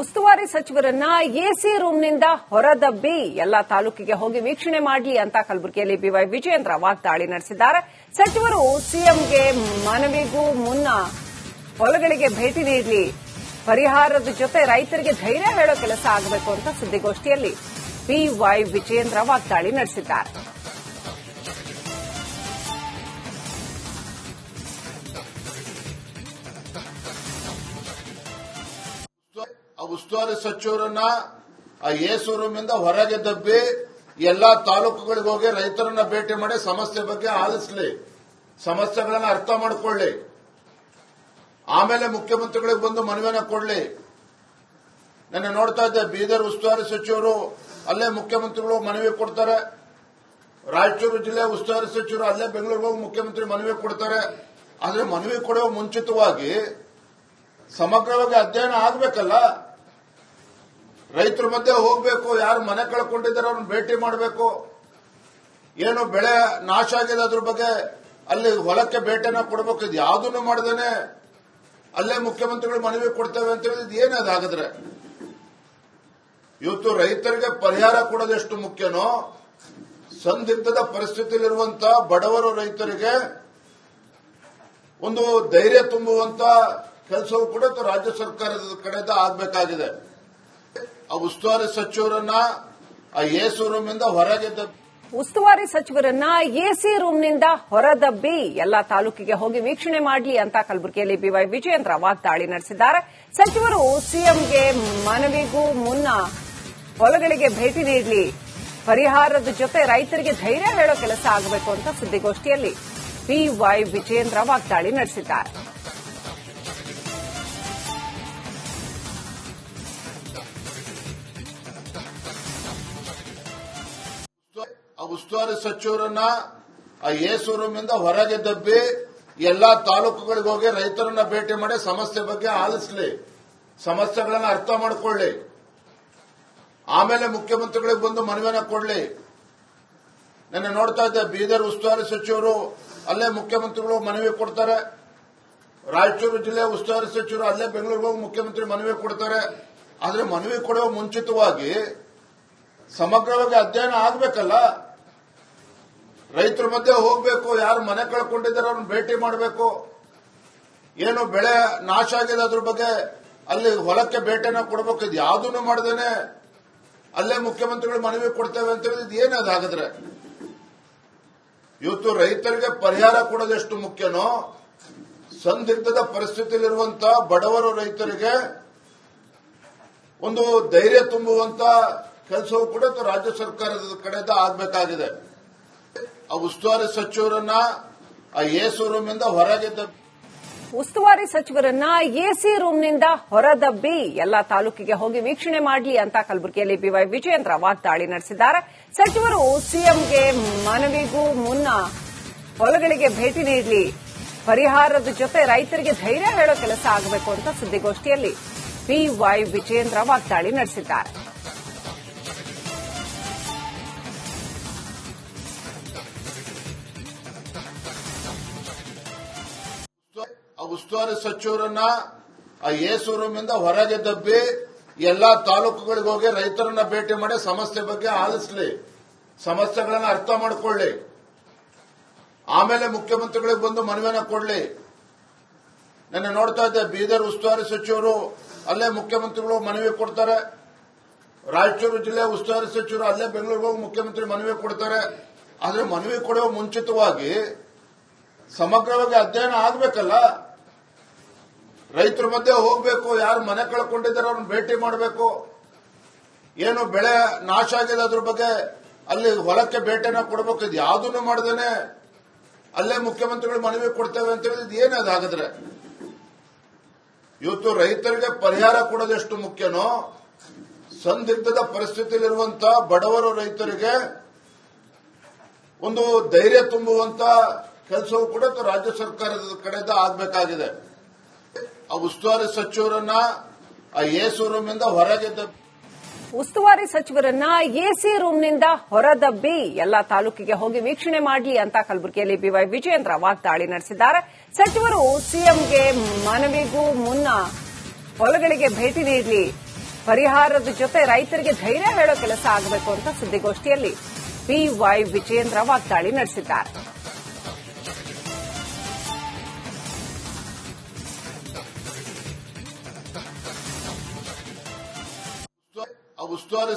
ಉಸ್ತುವಾರಿ ಸಚಿವರನ್ನ ಎಸಿ ರೂಮ್ನಿಂದ ಹೊರದಬ್ಬಿ ಎಲ್ಲ ತಾಲೂಕಿಗೆ ಹೋಗಿ ವೀಕ್ಷಣೆ ಮಾಡಲಿ ಅಂತ ಕಲಬುರಗಿಯಲ್ಲಿ ಬಿವೈ ವಿಜಯೇಂದ್ರ ವಾಗ್ದಾಳಿ ನಡೆಸಿದ್ದಾರೆ. ಸಚಿವರು ಸಿಎಂಗೆ ಮನವಿಗೂ ಮುನ್ನ ಹೊಲಗಳಿಗೆ ಭೇಟಿ ನೀಡಲಿ. ಪರಿಹಾರದ ಜೊತೆ ರೈತರಿಗೆ ಧೈರ್ಯ ಹೇಳೋ ಕೆಲಸ ಆಗಬೇಕು ಅಂತ ಸುದ್ದಿಗೋಷ್ಠಿಯಲ್ಲಿ ಬಿವೈ ವಿಜಯೇಂದ್ರ ವಾಗ್ದಾಳಿ ನಡೆಸಿದ್ದಾರೆ. ಸಚಿವರನ್ನ, ಆ ರೂಮಿಂದ ಹೊರಗೆ ದಬ್ಬಿ ಎಲ್ಲಾ ತಾಲೂಕುಗಳಿಗೆ ಹೋಗಿ ರೈತರನ್ನ ಭೇಟಿ ಮಾಡಿ ಸಮಸ್ಯೆ ಬಗ್ಗೆ ಆಲಿಸ್ಲಿ. ಸಮಸ್ಯೆಗಳನ್ನ ಅರ್ಥ ಮಾಡಿಕೊಳ್ಳಿ. ಆಮೇಲೆ ಮುಖ್ಯಮಂತ್ರಿಗಳಿಗೆ ಬಂದು ಮನವಿಯನ್ನ ಕೊಡ್ಲಿ. ನನ್ನ ನೋಡ್ತಾ ಇದ್ದೆ, ಬೀದರ್ ಉಸ್ತುವಾರಿ ಸಚಿವರು ಅಲ್ಲೇ ಮುಖ್ಯಮಂತ್ರಿಗಳು ಮನವಿ ಕೊಡ್ತಾರೆ. ರಾಯಚೂರು ಜಿಲ್ಲೆ ಉಸ್ತುವಾರಿ ಸಚಿವರು ಅಲ್ಲೇ ಬೆಂಗಳೂರಿಗೆ ಹೋಗಿ ಮುಖ್ಯಮಂತ್ರಿ ಮನವಿ ಕೊಡ್ತಾರೆ. ಆದರೆ ಮನವಿ ಕೊಡುವ ಮುಂಚಿತವಾಗಿ ಸಮಗ್ರವಾಗಿ ಅಧ್ಯಯನ ಆಗ್ಬೇಕಲ್ಲ. ರೈತರ ಮಧ್ಯೆ ಹೋಗಬೇಕು, ಯಾರು ಮನೆ ಕಳ್ಕೊಂಡಿದ್ದಾರೆ ಅವ್ರನ್ನ ಭೇಟಿ ಮಾಡಬೇಕು. ಏನು ಬೆಳೆ ನಾಶ ಆಗಿದೆ ಅದ್ರ ಬಗ್ಗೆ ಅಲ್ಲಿ ಹೊಲಕ್ಕೆ ಭೇಟಿನ ಕೊಡಬೇಕು, ಇದು ಯಾವುದನ್ನು ಮಾಡ್ದೇನೆ? ಅಲ್ಲೇ ಮುಖ್ಯಮಂತ್ರಿಗಳು ಮನವಿ ಕೊಡ್ತೇವೆ ಅಂತ ಹೇಳಿದ್ ಏನು ಹಾಗಾದ್ರೆ ಇವತ್ತು ರೈತರಿಗೆ ಪರಿಹಾರ ಕೊಡೋದು ಎಷ್ಟು ಮುಖ್ಯನೋ, ಸಂದಿಗ್ಧದ ಪರಿಸ್ಥಿತಿಯಲ್ಲಿರುವಂತ ಬಡವರು ರೈತರಿಗೆ ಒಂದು ಧೈರ್ಯ ತುಂಬುವಂತ ಕೆಲಸವೂ ಕೂಡ ರಾಜ್ಯ ಸರ್ಕಾರದ ಕಡೆಯಿಂದ ಆಗಬೇಕಾಗಿದೆ. ಆ ಉಸ್ತುವಾರಿ ಸಚಿವರನ್ನ, ಆ ಎಸಿ ರೂಮ್ನಿಂದ ಹೊರಗೆ ಉಸ್ತುವಾರಿ ಸಚಿವರನ್ನ ಎಸಿ ರೂಂನಿಂದ ಹೊರದಬ್ಬಿ ಎಲ್ಲಾ ತಾಲೂಕಿಗೆ ಹೋಗಿ ವೀಕ್ಷಣೆ ಮಾಡಲಿ ಅಂತ ಕಲಬುರಗಿಯಲ್ಲಿ ಬಿವೈ ವಿಜಯೇಂದ್ರ ವಾಗ್ದಾಳಿ ನಡೆಸಿದ್ದಾರೆ. ಸಚಿವರು ಸಿಎಂಗೆ ಮನವಿಗೂ ಮುನ್ನ ಹೊಲಗಳಿಗೆ ಭೇಟಿ ನೀಡಲಿ. ಪರಿಹಾರದ ಜೊತೆ ರೈತರಿಗೆ ಧೈರ್ಯ ಹೇಳೋ ಕೆಲಸ ಆಗಬೇಕು ಅಂತ ಸುದ್ದಿಗೋಷ್ಠಿಯಲ್ಲಿ ಬಿವೈ ವಿಜಯೇಂದ್ರ ವಾಗ್ದಾಳಿ ನಡೆಸಿದ್ದಾರೆ. ಉಸ್ತುವಾರಿ ಸಚಿವರನ್ನ ಆ ಏಸು ರೂಮಿಂದ ಹೊರಗೆ ದಬ್ಬಿ ಎಲ್ಲಾ ತಾಲೂಕುಗಳಿಗೆ ಹೋಗಿ ರೈತರನ್ನ ಭೇಟಿ ಮಾಡಿ ಸಮಸ್ಯೆ ಬಗ್ಗೆ ಆಲಿಸಲಿ. ಸಮಸ್ಯೆಗಳನ್ನ ಅರ್ಥ ಮಾಡಿಕೊಳ್ಳಿ. ಆಮೇಲೆ ಮುಖ್ಯಮಂತ್ರಿಗಳಿಗೆ ಬಂದು ಮನವಿಯನ್ನ ಕೊಡ್ಲಿ. ನಿನ್ನೆ ನೋಡ್ತಾ ಇದ್ದೆ, ಬೀದರ್ ಉಸ್ತುವಾರಿ ಸಚಿವರು ಅಲ್ಲೇ ಮುಖ್ಯಮಂತ್ರಿಗಳು ಮನವಿ ಕೊಡ್ತಾರೆ. ರಾಯಚೂರು ಜಿಲ್ಲೆ ಉಸ್ತುವಾರಿ ಸಚಿವರು ಅಲ್ಲೇ ಬೆಂಗಳೂರಿಗೆ ಹೋಗಿ ಮುಖ್ಯಮಂತ್ರಿ ಮನವಿ ಕೊಡ್ತಾರೆ. ಆದ್ರೆ ಮನವಿ ಕೊಡುವ ಮುಂಚಿತವಾಗಿ ಸಮಗ್ರವಾಗಿ ಅಧ್ಯಯನ ಆಗ್ಬೇಕಲ್ಲ. ರೈತರ ಮಧ್ಯೆ ಹೋಗಬೇಕು, ಯಾರು ಮನೆ ಕಳ್ಕೊಂಡಿದ್ದಾರೆ ಅವ್ರನ್ನ ಭೇಟಿ ಮಾಡಬೇಕು. ಏನು ಬೆಳೆ ನಾಶ ಆಗಿದೆ ಅದ್ರ ಬಗ್ಗೆ ಅಲ್ಲಿ ಹೊಲಕ್ಕೆ ಭೇಟಿನ ಕೊಡಬೇಕು, ಇದು ಯಾವುದನ್ನು ಮಾಡ್ದೇನೆ ಅಲ್ಲೇ ಮುಖ್ಯಮಂತ್ರಿಗಳು ಮನವಿ ಕೊಡ್ತೇವೆ ಅಂತ ಹೇಳಿದ್ ಏನದು ಹಾಗಾದ್ರೆ? ಇವತ್ತು ರೈತರಿಗೆ ಪರಿಹಾರ ಕೊಡೋದೆಷ್ಟು ಮುಖ್ಯನೋ, ಸಂದಿಗ್ಧದ ಪರಿಸ್ಥಿತಿಯಲ್ಲಿರುವಂತಹ ಬಡವರು ರೈತರಿಗೆ ಒಂದು ಧೈರ್ಯ ತುಂಬುವಂತ ಕೆಲಸವೂ ಕೂಡ ರಾಜ್ಯ ಸರ್ಕಾರದ ಕಡೆಯಿಂದ ಆಗಬೇಕಾಗಿದೆ. ಆ ಉಸ್ತುವಾರಿ ಸಚಿವರನ್ನ, ಆ ರೂಮ್ ರೂಮಿಂದ ಹೊರಗೆ ಉಸ್ತುವಾರಿ ಸಚಿವರನ್ನ ಎಸಿ ರೂಮ್ನಿಂದ ಹೊರದಬ್ಬಿ ಎಲ್ಲಾ ತಾಲೂಕಿಗೆ ಹೋಗಿ ವೀಕ್ಷಣೆ ಮಾಡಲಿ ಅಂತ ಕಲಬುರಗಿಯಲ್ಲಿ ಬಿವೈ ವಿಜಯೇಂದ್ರ ವಾಗ್ದಾಳಿ ನಡೆಸಿದ್ದಾರೆ. ಸಚಿವರು ಸಿಎಂಗೆ ಮನವಿಗೂ ಮುನ್ನ ಹೊಲಗಳಿಗೆ ಭೇಟಿ ನೀಡಲಿ. ಪರಿಹಾರದ ಜೊತೆ ರೈತರಿಗೆ ಧೈರ್ಯ ಹೇಳೋ ಕೆಲಸ ಆಗಬೇಕು ಅಂತ ಸುದ್ದಿಗೋಷ್ಠಿಯಲ್ಲಿ ಬಿವೈ ವಿಜಯೇಂದ್ರ ವಾಗ್ದಾಳಿ ನಡೆಸಿದ್ದಾರೆ. ಉಸ್ತುವಾರಿ ಸಚಿವರನ್ನ, ಆ ಏಸು ರೂಮಿಂದ ಹೊರಗೆ ದಬ್ಬಿ ಎಲ್ಲಾ ತಾಲೂಕುಗಳಿಗೆ ಹೋಗಿ ರೈತರನ್ನ ಭೇಟಿ ಮಾಡಿ ಸಮಸ್ಯೆ ಬಗ್ಗೆ ಆಲಿಸ್ಲಿ. ಸಮಸ್ಯೆಗಳನ್ನ ಅರ್ಥ ಮಾಡಿಕೊಳ್ಳಿ. ಆಮೇಲೆ ಮುಖ್ಯಮಂತ್ರಿಗಳಿಗೆ ಬಂದು ಮನವಿಯನ್ನ ಕೊಡ್ಲಿ. ನಾನು ನೋಡ್ತಾ ಇದ್ದೆ, ಬೀದರ್ ಉಸ್ತುವಾರಿ ಸಚಿವರು ಅಲ್ಲೇ ಮುಖ್ಯಮಂತ್ರಿಗಳು ಮನವಿ ಕೊಡ್ತಾರೆ. ರಾಯಚೂರು ಜಿಲ್ಲೆ ಉಸ್ತುವಾರಿ ಸಚಿವರು ಅಲ್ಲೇ ಬೆಂಗಳೂರಿಗೆ ಹೋಗಿ ಮುಖ್ಯಮಂತ್ರಿ ಮನವಿ ಕೊಡ್ತಾರೆ. ಆದ್ರೆ ಮನವಿ ಕೊಡುವ ಮುಂಚಿತವಾಗಿ ಸಮಗ್ರವಾಗಿ ಅಧ್ಯಯನ ಆಗ್ಬೇಕಲ್ಲ. ರೈತರ ಮಧ್ಯೆ ಹೋಗಬೇಕು, ಯಾರು ಮನೆ ಕಳ್ಕೊಂಡಿದ್ದಾರೆ ಅವ್ರನ್ನ ಭೇಟಿ ಮಾಡಬೇಕು. ಏನು ಬೆಳೆ ನಾಶ ಆಗಿದೆ ಅದ್ರ ಬಗ್ಗೆ ಅಲ್ಲಿ ಹೊಲಕ್ಕೆ ಭೇಟಿನ ಕೊಡಬೇಕು, ಇದು ಯಾವುದನ್ನು ಮಾಡ್ದೇನೆ? ಅಲ್ಲೇ ಮುಖ್ಯಮಂತ್ರಿಗಳು ಮನವಿ ಕೊಡ್ತೇವೆ ಅಂತ ಹೇಳಿದ್ ಏನು ಅದಾಗಿದ್ರೆ? ಇವತ್ತು ರೈತರಿಗೆ ಪರಿಹಾರ ಕೊಡೋದೆಷ್ಟು ಮುಖ್ಯನೋ, ಸಂದಿಗ್ಧದ ಪರಿಸ್ಥಿತಿಯಲ್ಲಿರುವಂತ ಬಡವರು ರೈತರಿಗೆ ಒಂದು ಧೈರ್ಯ ತುಂಬುವಂತ ಕೆಲಸವೂ ಕೂಡ ರಾಜ್ಯ ಸರ್ಕಾರದ ಕಡೆಯಿಂದ ಆಗಬೇಕಾಗಿದೆ. ಆ ಉಸ್ತುವಾರಿ ಸಚಿವರನ್ನ, ಆ ರೂಮ್ ರೂಮಿಂದ ಹೊರಗೆ ಉಸ್ತುವಾರಿ ಸಚಿವರನ್ನ ಎಸಿ ರೂಮ್ನಿಂದ ಹೊರದಬ್ಬಿ ಎಲ್ಲಾ ತಾಲೂಕಿಗೆ ಹೋಗಿ ವೀಕ್ಷಣೆ ಮಾಡಲಿ ಅಂತ ಕಲಬುರಗಿಯಲ್ಲಿ ಬಿವೈ ವಿಜಯೇಂದ್ರ ವಾಗ್ದಾಳಿ ನಡೆಸಿದ್ದಾರೆ. ಸಚಿವರು ಸಿಎಂಗೆ ಮನವಿಗೂ ಮುನ್ನ ಹೊಲಗಳಿಗೆ ಭೇಟಿ ನೀಡಲಿ. ಪರಿಹಾರದ ಜೊತೆ ರೈತರಿಗೆ ಧೈರ್ಯ ಹೇಳೋ ಕೆಲಸ ಆಗಬೇಕು ಅಂತ ಸುದ್ದಿಗೋಷ್ಠಿಯಲ್ಲಿ ಬಿವೈ ವಿಜಯೇಂದ್ರ ವಾಗ್ದಾಳಿ ನಡೆಸಿದ್ದಾರೆ.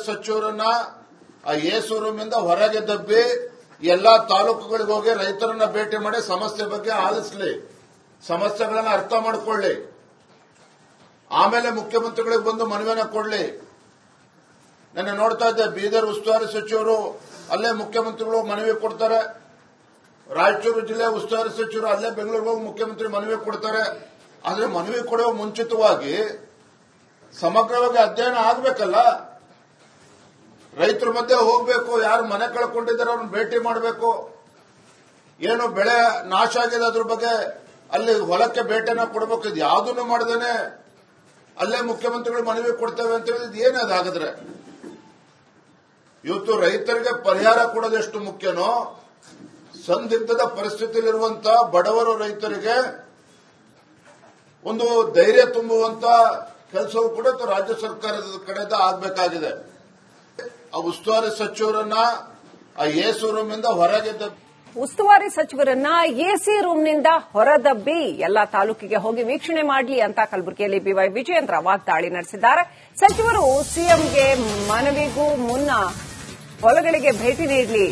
ಸಚಿವರನ್ನ, ಆ ರೂಮಿಂದ ಹೊರಗೆ ದಬ್ಬಿ ಎಲ್ಲಾ ತಾಲೂಕುಗಳಿಗೆ ಹೋಗಿ ರೈತರನ್ನ ಭೇಟಿ ಮಾಡಿ ಸಮಸ್ಯೆ ಬಗ್ಗೆ ಆಲಿಸ್ಲಿ. ಸಮಸ್ಯೆಗಳನ್ನ ಅರ್ಥ ಮಾಡಿಕೊಳ್ಳಿ. ಆಮೇಲೆ ಮುಖ್ಯಮಂತ್ರಿಗಳಿಗೆ ಬಂದು ಮನವಿಯನ್ನ ಕೊಡ್ಲಿ. ನನ್ನ ನೋಡ್ತಾ ಇದ್ದೆ, ಬೀದರ್ ಉಸ್ತುವಾರಿ ಸಚಿವರು ಅಲ್ಲೇ ಮುಖ್ಯಮಂತ್ರಿಗಳು ಮನವಿ ಕೊಡ್ತಾರೆ. ರಾಯಚೂರು ಜಿಲ್ಲೆ ಉಸ್ತುವಾರಿ ಸಚಿವರು ಅಲ್ಲೇ ಬೆಂಗಳೂರಿಗೆ ಹೋಗಿ ಮುಖ್ಯಮಂತ್ರಿ ಮನವಿ ಕೊಡ್ತಾರೆ. ಆದರೆ ಮನವಿ ಕೊಡುವ ಮುಂಚಿತವಾಗಿ ಸಮಗ್ರವಾಗಿ ಅಧ್ಯಯನ ಆಗ್ಬೇಕಲ್ಲ. ರೈತರ ಮಧ್ಯೆ ಹೋಗಬೇಕು, ಯಾರು ಮನೆ ಕಳ್ಕೊಂಡಿದ್ದಾರೆ ಅವ್ರನ್ನ ಭೇಟಿ ಮಾಡಬೇಕು. ಏನು ಬೆಳೆ ನಾಶ ಆಗಿದೆ ಅದ್ರ ಬಗ್ಗೆ ಅಲ್ಲಿ ಹೊಲಕ್ಕೆ ಭೇಟಿನ ಕೊಡಬೇಕು, ಇದು ಯಾವುದನ್ನು ಮಾಡ್ದೇನೆ? ಅಲ್ಲೇ ಮುಖ್ಯಮಂತ್ರಿಗಳು ಮನವಿ ಕೊಡ್ತೇವೆ ಅಂತ ಹೇಳಿದ್ ಏನು ಹಾಗಾದ್ರೆ ಇವತ್ತು ರೈತರಿಗೆ ಪರಿಹಾರ ಕೊಡೋದು ಎಷ್ಟು ಮುಖ್ಯನೋ, ಸಂದಿಗ್ಧದ ಪರಿಸ್ಥಿತಿಯಲ್ಲಿರುವಂತ ಬಡವರು ರೈತರಿಗೆ ಒಂದು ಧೈರ್ಯ ತುಂಬುವಂತ ಕೆಲಸವೂ ಕೂಡ ರಾಜ್ಯ ಸರ್ಕಾರದ ಕಡೆಯಿಂದ ಆಗಬೇಕಾಗಿದೆ. ಆ ಉಸ್ತುವಾರಿ ಸಚಿವರನ್ನ, ಆ ಎಸಿ ರೂಮ್ನಿಂದ ಹೊರಗೆ ಉಸ್ತುವಾರಿ ಸಚಿವರನ್ನ ಎಸಿ ರೂಮ್ನಿಂದ ಹೊರದಬ್ಬಿ ಎಲ್ಲಾ ತಾಲೂಕಿಗೆ ಹೋಗಿ ವೀಕ್ಷಣೆ ಮಾಡಲಿ ಅಂತ ಕಲಬುರಗಿಯಲ್ಲಿ ಬಿವೈ ವಿಜಯೇಂದ್ರ ವಾಗ್ದಾಳಿ ನಡೆಸಿದ್ದಾರೆ. ಸಚಿವರು ಸಿಎಂಗೆ ಮನವಿಗೂ ಮುನ್ನ ಹೊಲಗಳಿಗೆ ಭೇಟಿ ನೀಡಲಿ.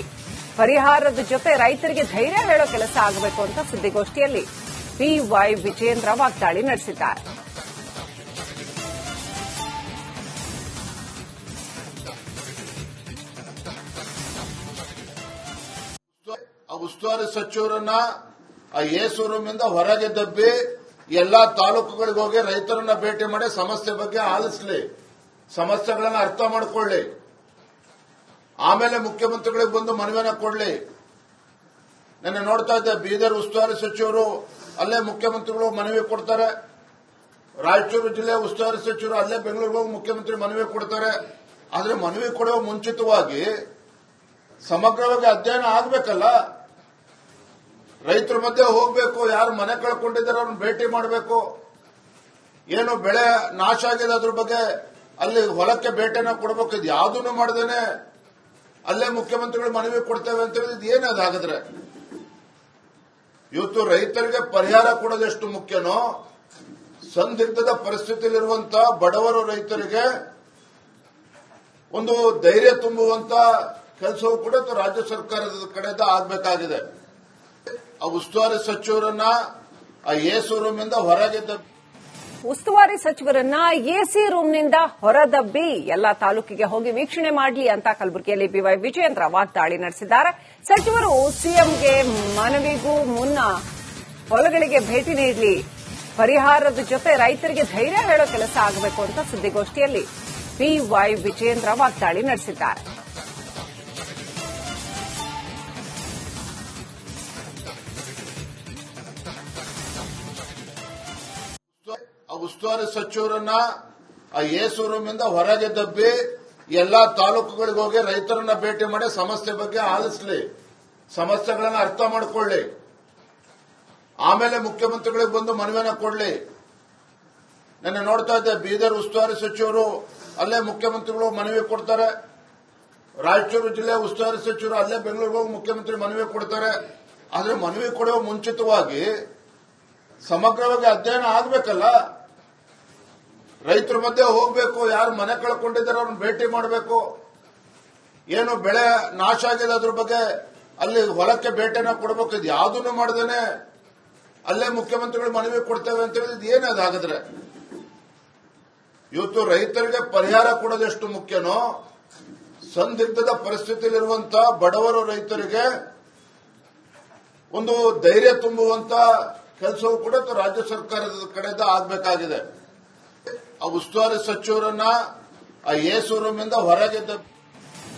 ಪರಿಹಾರದ ಜೊತೆ ರೈತರಿಗೆ ಧೈರ್ಯ ಹೇಳೋ ಕೆಲಸ ಆಗಬೇಕು ಅಂತ ಸುದ್ದಿಗೋಷ್ಠಿಯಲ್ಲಿ ಬಿವೈ ವಿಜಯೇಂದ್ರ ವಾಗ್ದಾಳಿ ನಡೆಸಿದ್ದಾರೆ. ಉಸ್ತುವಾರಿ ಸಚಿವರನ್ನ ಆ ಏಸು ರೂಮಿಂದ ಹೊರಗೆ ದಬ್ಬಿ ಎಲ್ಲಾ ತಾಲೂಕುಗಳಿಗೆ ಹೋಗಿ ರೈತರನ್ನ ಭೇಟಿ ಮಾಡಿ ಸಮಸ್ಯೆ ಬಗ್ಗೆ ಆಲಿಸ್ಲಿ. ಸಮಸ್ಯೆಗಳನ್ನ ಅರ್ಥ ಮಾಡಿಕೊಳ್ಳಿ. ಆಮೇಲೆ ಮುಖ್ಯಮಂತ್ರಿಗಳಿಗೆ ಬಂದು ಮನವಿಯನ್ನ ಕೊಡ್ಲಿ. ನಿನ್ನೆ ನೋಡ್ತಾ ಇದ್ದೆ, ಬೀದರ್ ಉಸ್ತುವಾರಿ ಸಚಿವರು ಅಲ್ಲೇ ಮುಖ್ಯಮಂತ್ರಿಗಳು ಮನವಿ ಕೊಡ್ತಾರೆ. ರಾಯಚೂರು ಜಿಲ್ಲೆ ಉಸ್ತುವಾರಿ ಸಚಿವರು ಅಲ್ಲೇ ಬೆಂಗಳೂರಿಗೆ ಹೋಗಿ ಮುಖ್ಯಮಂತ್ರಿ ಮನವಿ ಕೊಡ್ತಾರೆ. ಆದ್ರೆ ಮನವಿ ಕೊಡುವ ಮುಂಚಿತವಾಗಿ ಸಮಗ್ರವಾಗಿ ಅಧ್ಯಯನ ಆಗ್ಬೇಕಲ್ಲ. ರೈತರ ಮಧ್ಯೆ ಹೋಗಬೇಕು, ಯಾರು ಮನೆ ಕಳ್ಕೊಂಡಿದ್ದಾರೆ ಅವ್ರನ್ನ ಭೇಟಿ ಮಾಡಬೇಕು. ಏನು ಬೆಳೆ ನಾಶ ಆಗಿದೆ ಅದ್ರ ಬಗ್ಗೆ ಅಲ್ಲಿ ಹೊಲಕ್ಕೆ ಭೇಟಿನ ಕೊಡಬೇಕು, ಇದು ಯಾವುದನ್ನು ಮಾಡ್ದೇನೆ ಅಲ್ಲೇ ಮುಖ್ಯಮಂತ್ರಿಗಳು ಮನವಿ ಕೊಡ್ತೇವೆ ಅಂತ ಹೇಳಿದ್ ಏನದು ಹಾಗಾದ್ರೆ? ಇವತ್ತು ರೈತರಿಗೆ ಪರಿಹಾರ ಕೊಡೋದೆಷ್ಟು ಮುಖ್ಯನೋ, ಸಂದಿಗ್ಧದ ಪರಿಸ್ಥಿತಿಯಲ್ಲಿರುವಂತಹ ಬಡವರು ರೈತರಿಗೆ ಒಂದು ಧೈರ್ಯ ತುಂಬುವಂತ ಕೆಲಸವೂ ಕೂಡ ರಾಜ್ಯ ಸರ್ಕಾರದ ಕಡೆಯಿಂದ ಆಗಬೇಕಾಗಿದೆ. ಆ ಉಸ್ತುವಾರಿ ಸಚಿವರನ್ನ, ಆ ರೂಮ್ ರೂಮಿಂದ ಹೊರಗೆ ಉಸ್ತುವಾರಿ ಸಚಿವರನ್ನ ಎಸಿ ರೂಮ್ನಿಂದ ಹೊರದಬ್ಬಿ ಎಲ್ಲಾ ತಾಲೂಕಿಗೆ ಹೋಗಿ ವೀಕ್ಷಣೆ ಮಾಡಲಿ ಅಂತ ಕಲಬುರಗಿಯಲ್ಲಿ ಬಿವೈ ವಿಜಯೇಂದ್ರ ವಾಗ್ದಾಳಿ ನಡೆಸಿದ್ದಾರೆ. ಸಚಿವರು ಸಿಎಂಗೆ ಮನವಿಗೂ ಮುನ್ನ ಹೊಲಗಳಿಗೆ ಭೇಟಿ ನೀಡಲಿ. ಪರಿಹಾರದ ಜೊತೆ ರೈತರಿಗೆ ಧೈರ್ಯ ಹೇಳೋ ಕೆಲಸ ಆಗಬೇಕು ಅಂತ ಸುದ್ದಿಗೋಷ್ಠಿಯಲ್ಲಿ ಬಿವೈ ವಿಜಯೇಂದ್ರ ವಾಗ್ದಾಳಿ ನಡೆಸಿದ್ದಾರೆ. ಉಸ್ತುವಾರಿ ಸಚಿವರನ್ನ, ಆ ಏಸು ರೂಮಿಂದ ಹೊರಗೆ ದಬ್ಬಿ ಎಲ್ಲಾ ತಾಲೂಕುಗಳಿಗೆ ಹೋಗಿ ರೈತರನ್ನ ಭೇಟಿ ಮಾಡಿ ಸಮಸ್ಯೆ ಬಗ್ಗೆ ಆಲಿಸ್ಲಿ. ಸಮಸ್ಯೆಗಳನ್ನ ಅರ್ಥ ಮಾಡಿಕೊಳ್ಳಿ. ಆಮೇಲೆ ಮುಖ್ಯಮಂತ್ರಿಗಳಿಗೆ ಬಂದು ಮನವಿಯನ್ನ ಕೊಡ್ಲಿ. ನಾನು ನೋಡ್ತಾ ಇದ್ದೆ, ಬೀದರ್ ಉಸ್ತುವಾರಿ ಸಚಿವರು ಅಲ್ಲೇ ಮುಖ್ಯಮಂತ್ರಿಗಳು ಮನವಿ ಕೊಡ್ತಾರೆ. ರಾಯಚೂರು ಜಿಲ್ಲೆ ಉಸ್ತುವಾರಿ ಸಚಿವರು ಅಲ್ಲೇ ಬೆಂಗಳೂರಿಗೆ ಹೋಗಿ ಮುಖ್ಯಮಂತ್ರಿ ಮನವಿ ಕೊಡ್ತಾರೆ. ಆದ್ರೆ ಮನವಿ ಕೊಡುವ ಮುಂಚಿತವಾಗಿ ಸಮಗ್ರವಾಗಿ ಅಧ್ಯಯನ ಆಗ್ಬೇಕಲ್ಲ. ರೈತರ ಮಧ್ಯೆ ಹೋಗಬೇಕು, ಯಾರು ಮನೆ ಕಳ್ಕೊಂಡಿದ್ದಾರೆ ಅವ್ರನ್ನ ಭೇಟಿ ಮಾಡಬೇಕು. ಏನು ಬೆಳೆ ನಾಶ ಆಗಿದೆ ಅದ್ರ ಬಗ್ಗೆ ಅಲ್ಲಿ ಹೊಲಕ್ಕೆ ಭೇಟಿನ ಕೊಡಬೇಕು, ಇದು ಯಾವುದನ್ನು ಮಾಡ್ದೇನೆ? ಅಲ್ಲೇ ಮುಖ್ಯಮಂತ್ರಿಗಳು ಮನವಿ ಕೊಡ್ತೇವೆ ಅಂತ ಹೇಳಿದ್ ಏನು ಅದಾಗಿದ್ರೆ? ಇವತ್ತು ರೈತರಿಗೆ ಪರಿಹಾರ ಕೊಡೋದೆಷ್ಟು ಮುಖ್ಯನೋ, ಸಂದಿಗ್ಧದ ಪರಿಸ್ಥಿತಿಯಲ್ಲಿರುವಂತ ಬಡವರು ರೈತರಿಗೆ ಒಂದು ಧೈರ್ಯ ತುಂಬುವಂತ ಕೆಲಸವೂ ಕೂಡ ರಾಜ್ಯ ಸರ್ಕಾರದ ಕಡೆಯಿಂದ ಆಗಬೇಕಾಗಿದೆ. ಆ ಉಸ್ತುವಾರಿ ಸಚಿವರನ್ನ ಆ ಏಸು ರೂಮಿಂದ ಹೊರಗೆ ದಬ್ಬಿ